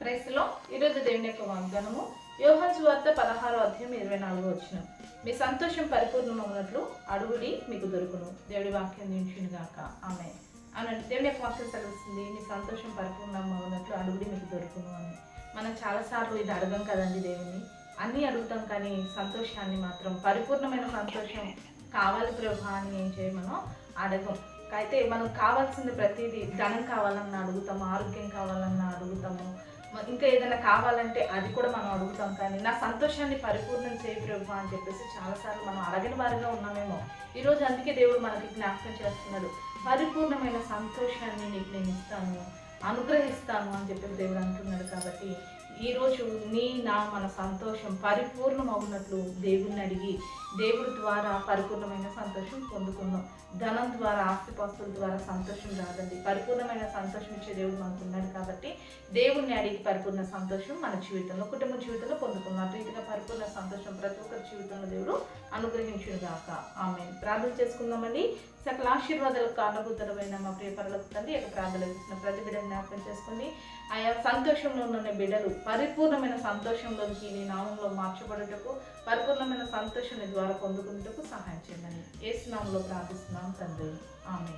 క్రైస్తలో ఈరోజు దేవుని యొక్క వాగ్దానము యోహాన్ సువార్త పదహారో అధ్యాయం ఇరవై నాలుగో వచ్చిన మీ సంతోషం పరిపూర్ణమవునట్లు అడుగుడి మీకు దొరుకును. దేవుడి వాక్యం నించును గాక ఆమె అనండి దేవుని యొక్క వాక్యం సెలవుస్తుంది మీ సంతోషం పరిపూర్ణమవునట్లు అడుగుడి మీకు దొరుకును అని. మనం చాలాసార్లు ఇది అడగం కదండి దేవుని. అన్నీ అడుగుతాం కానీ సంతోషాన్ని మాత్రం పరిపూర్ణమైన సంతోషం కావాలి ప్రభా అని ఏం చేయమనో అడగం. అయితే మనం కావాల్సింది ప్రతిదీ ధనం కావాలన్నా అడుగుతాము ఆరోగ్యం కావాలన్నా అడుగుతాము ఇంకా ఏదైనా కావాలంటే అది కూడా మనం అడుగుతాం కానీ నా సంతోషాన్ని పరిపూర్ణం చేయి ప్రభు అని చెప్పేసి చాలాసార్లు మనం అడగని వారిగా ఉన్నామేమో. ఈరోజు అందుకే దేవుడు మనకి జ్ఞాపకం చేస్తున్నాడు. పరిపూర్ణమైన సంతోషాన్ని నీకు నేను ఇస్తాను అనుగ్రహిస్తాను అని చెప్పి దేవుడు అంటున్నాడు కాబట్టి ఈరోజు నీ నా మన సంతోషం పరిపూర్ణమవునట్లు దేవుణ్ణి అడిగి దేవుడి ద్వారా పరిపూర్ణమైన సంతోషం పొందుకుందాం. ధనం ద్వారా ఆస్తిపాస్తుల ద్వారా సంతోషం రాదండి. పరిపూర్ణమైన సంతోషం ఇచ్చే దేవుడు మనకు ఉన్నాడు కాబట్టి దేవుణ్ణి అడిగి పరిపూర్ణ సంతోషం మన జీవితంలో కుటుంబ జీవితంలో పొందుకుందాం. అటు పరిపూర్ణ సంతోషం ప్రతి ఒక్కరి జీవితంలో దేవుడు అనుగ్రహించుడు గాక ఆమె ప్రార్థన చేసుకుందామండి. సకల ఆశీర్వాదాలకు కారణభూతమైన మా ప్రియ పరులకు తండ్రి యొక్క ప్రార్థనలు చేసిన ప్రతి బిడ్డను జ్ఞాపకం చేసుకుని ఆయా సంతోషంలో ఉన్న బిడ్డలు పరిపూర్ణమైన సంతోషంలోకి నీ నామంలో మార్చబడుటకు పరిపూర్ణమైన సంతోషాన్ని ద్వారా పొందుకున్నటకు సహాయం చేయండి ఏ నామంలో ప్రార్థిస్తున్నాం తండ్రి. ఆమె